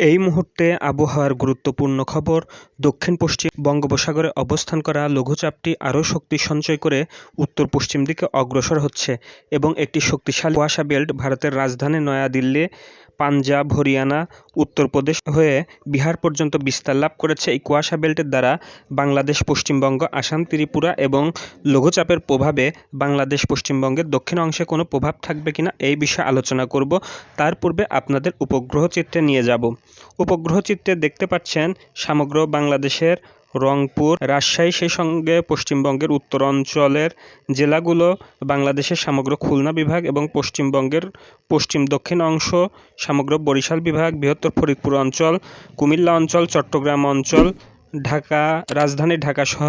এই মুহূর্তে আবহাওয়ার গুরুত্বপূর্ণ খবর দক্ষিণ পশ্চিম বঙ্গোপসাগরে অবস্থান করা লঘুচাপটি আরও শক্তি সঞ্চয় করে উত্তর পশ্চিম দিকে অগ্রসর হচ্ছে এবং একটি শক্তিশালী কুয়াশা বেল্ট ভারতের রাজধানী নয়াদিল্লি, পাঞ্জাব, হরিয়ানা, উত্তরপ্রদেশ হয়ে বিহার পর্যন্ত বিস্তার লাভ করেছে এই কুয়াশা বেল্টের দ্বারা। বাংলাদেশ, পশ্চিমবঙ্গ, আসাম, ত্রিপুরা এবং লঘুচাপের প্রভাবে বাংলাদেশ, পশ্চিমবঙ্গের দক্ষিণ অংশে কোনো প্রভাব থাকবে কিনা এই বিষয়ে আলোচনা করব। তার পূর্বে আপনাদের উপগ্রহ চিত্রে নিয়ে যাব। উপগ্রহ চিত্রে দেখতে পাচ্ছেন সমগ্র বাংলাদেশের রংপুর, রাজশাহী, সেই সঙ্গে পশ্চিমবঙ্গের উত্তর অঞ্চলের জেলাগুলো, বাংলাদেশের সমগ্র খুলনা বিভাগ এবং পশ্চিমবঙ্গের পশ্চিম দক্ষিণ অংশ, সমগ্র বরিশাল বিভাগ, বৃহত্তর ফরিদপুর অঞ্চল, কুমিল্লা অঞ্চল, চট্টগ্রাম অঞ্চল, ঢাকা, রাজধানী ঢাকাসহ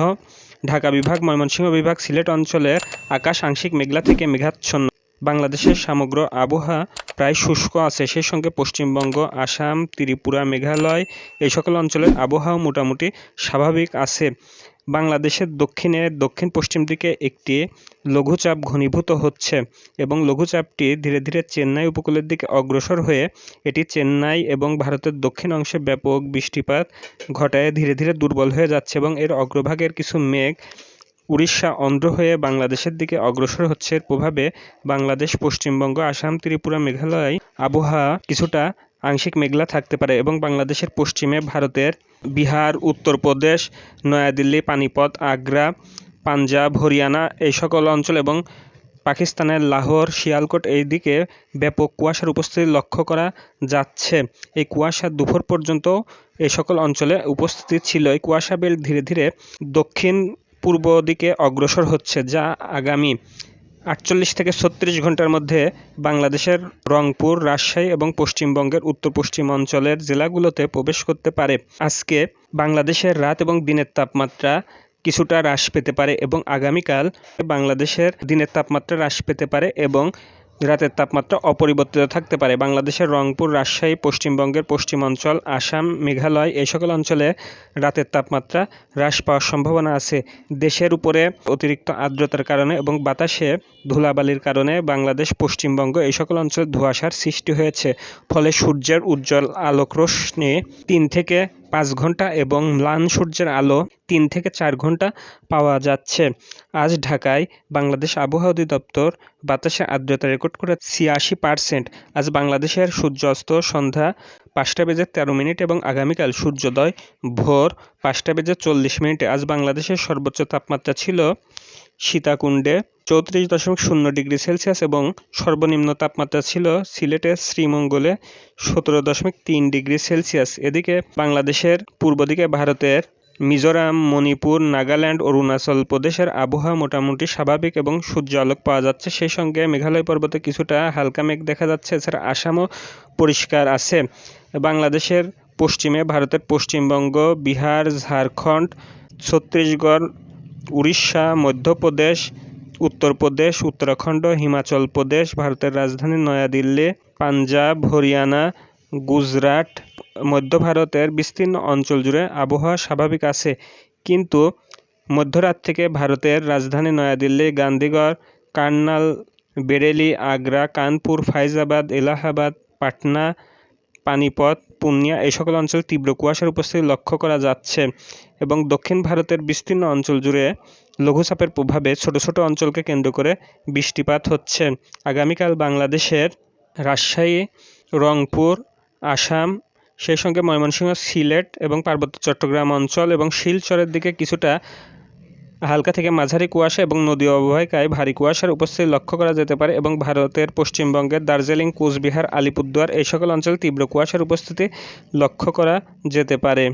ঢাকা বিভাগ, ময়মনসিংহ বিভাগ, সিলেট অঞ্চলের আকাশ আংশিক মেঘলা থেকে মেঘাচ্ছন্ন। বাংলাদেশের সমগ্র আবহাওয়া প্রায় শুষ্ক আছে। সেই সঙ্গে পশ্চিমবঙ্গ, আসাম, ত্রিপুরা, মেঘালয় এই সকল অঞ্চলের আবহাওয়া মোটামুটি স্বাভাবিক আছে। বাংলাদেশের দক্ষিণে দক্ষিণ পশ্চিম দিকে একটি লঘুচাপ ঘনীভূত হচ্ছে এবং লঘুচাপটি ধীরে ধীরে চেন্নাই উপকূলের দিকে অগ্রসর হয়ে এটি চেন্নাই এবং ভারতের দক্ষিণ অংশে ব্যাপক বৃষ্টিপাত ঘটায় ধীরে ধীরে দুর্বল হয়ে যাচ্ছে এবং এর অগ্রভাগের কিছু মেঘ উড়িষ্যা অন্ধ্র হয়ে বাংলাদেশের দিকে অগ্রসর হচ্ছে এর প্রভাবে বাংলাদেশ, পশ্চিমবঙ্গ, আসাম, ত্রিপুরা, মেঘালয় আবহাওয়া কিছুটা আংশিক মেঘলা থাকতে পারে এবং বাংলাদেশের পশ্চিমে ভারতের বিহার, উত্তরপ্রদেশ, নয়াদিল্লি, পানিপথ, আগ্রা, পাঞ্জাব, হরিয়ানা এই সকল অঞ্চল এবং পাকিস্তানের লাহোর, শিয়ালকোট এই দিকে ব্যাপক কুয়াশার উপস্থিতি লক্ষ্য করা যাচ্ছে। এই কুয়াশা দুপুর পর্যন্ত এই সকল অঞ্চলে উপস্থিতি ছিল এই কুয়াশা বেল ধীরে ধীরে দক্ষিণ পূর্ব দিকে অগ্রসর হচ্ছে, যা আগামী আটচল্লিশ থেকে ছত্রিশ ঘণ্টার মধ্যে বাংলাদেশের রংপুর, রাজশাহী এবং পশ্চিমবঙ্গের উত্তর পশ্চিম অঞ্চলের জেলাগুলোতে প্রবেশ করতে পারে। আজকে বাংলাদেশের রাত এবং দিনের তাপমাত্রা কিছুটা হ্রাস পেতে পারে এবং আগামীকাল বাংলাদেশের দিনের তাপমাত্রা হ্রাস পেতে পারে এবং রাতের তাপমাত্রা অপরিবর্তিত থাকতে পারে। বাংলাদেশের রংপুর, রাজশাহী, পশ্চিমবঙ্গের পশ্চিমাঞ্চল, আসাম, মেঘালয় এই সকল অঞ্চলে রাতের তাপমাত্রা হ্রাস পাওয়ার সম্ভাবনা আছে। দেশের উপরে অতিরিক্ত আর্দ্রতার কারণে এবং বাতাসে ধুলাবালির কারণে বাংলাদেশ, পশ্চিমবঙ্গ এই সকল অঞ্চলে ধোঁয়াশার সৃষ্টি হয়েছে। ফলে সূর্যের উজ্জ্বল আলোক রশ্মি তিন থেকে পাঁচ ঘণ্টা এবং ম্লান সূর্যের আলো তিন থেকে চার ঘণ্টা পাওয়া যাচ্ছে। আজ ঢাকায় বাংলাদেশ আবহাওয়া অধিদপ্তর বাতাসে আর্দ্রতা রেকর্ড করে ছিয়াশি পার্সেন্ট আজ বাংলাদেশের সূর্যাস্ত সন্ধ্যা পাঁচটা বেজে তেরো মিনিট এবং আগামীকাল সূর্যোদয় ভোর পাঁচটা বেজে চল্লিশ মিনিটে। আজ বাংলাদেশের সর্বোচ্চ তাপমাত্রা ছিল সীতাকুণ্ডে চৌত্রিশ দশমিক শূন্য ডিগ্রি সেলসিয়াস এবং সর্বনিম্ন তাপমাত্রা ছিল সিলেটের শ্রীমঙ্গলে সতেরো দশমিক তিন ডিগ্রি সেলসিয়াস। এদিকে বাংলাদেশের পূর্ব দিকে ভারতের মিজোরাম, মণিপুর, নাগাল্যান্ড, অরুণাচল প্রদেশের আবহাওয়া মোটামুটি স্বাভাবিক এবং সূর্য আলোক পাওয়া যাচ্ছে। সেই সঙ্গে মেঘালয় পর্বতে কিছুটা হালকা মেঘ দেখা যাচ্ছে, এছাড়া আসামও পরিষ্কার আছে। বাংলাদেশের পশ্চিমে ভারতের পশ্চিমবঙ্গ, বিহার, ঝাড়খণ্ড, ছত্তিশগড় উড়িষ্যা, মধ্যপ্রদেশ, উত্তরপ্রদেশ, উত্তরাখণ্ড, হিমাচল প্রদেশ, ভারতের রাজধানী নয়াদিল্লি, পাঞ্জাব, হরিয়ানা, গুজরাট, মধ্য ভারতের বিস্তীর্ণ অঞ্চল জুড়ে আবহাওয়া স্বাভাবিক আছে। কিন্তু মধ্যরাত থেকে ভারতের রাজধানী নয়াদিল্লি, গান্ধীগড় কার্নাল বেরেলি, আগ্রা, কানপুর, ফাইজাবাদ, এলাহাবাদ, পাটনা, পানিপথ পূর্ণিয়া এই সকল অঞ্চলে তীব্র কুয়াশার উপস্থিতি লক্ষ্য করা যাচ্ছে এবং দক্ষিণ ভারতের বিস্তীর্ণ অঞ্চল জুড়ে লঘুচাপের প্রভাবে ছোট ছোট অঞ্চলকে কেন্দ্র করে বৃষ্টিপাত হচ্ছে। আগামীকাল বাংলাদেশের রাজশাহী, রংপুর, আসাম, সেই সঙ্গে ময়মনসিংহ, সিলেট এবং পার্বত্য চট্টগ্রাম অঞ্চল এবং শিলচরের দিকে কিছুটা হালকা থেকে মাঝারি কুয়াশা এবং নদী অববাহিকায় ভারী কুয়াশার উপস্থিতি লক্ষ্য করা যেতে পারে এবং ভারতের পশ্চিমবঙ্গের দার্জিলিং, কোচবিহার, আলিপুরদুয়ার এই সকল অঞ্চলে তীব্র কুয়াশার উপস্থিতি লক্ষ্য করা যেতে পারে।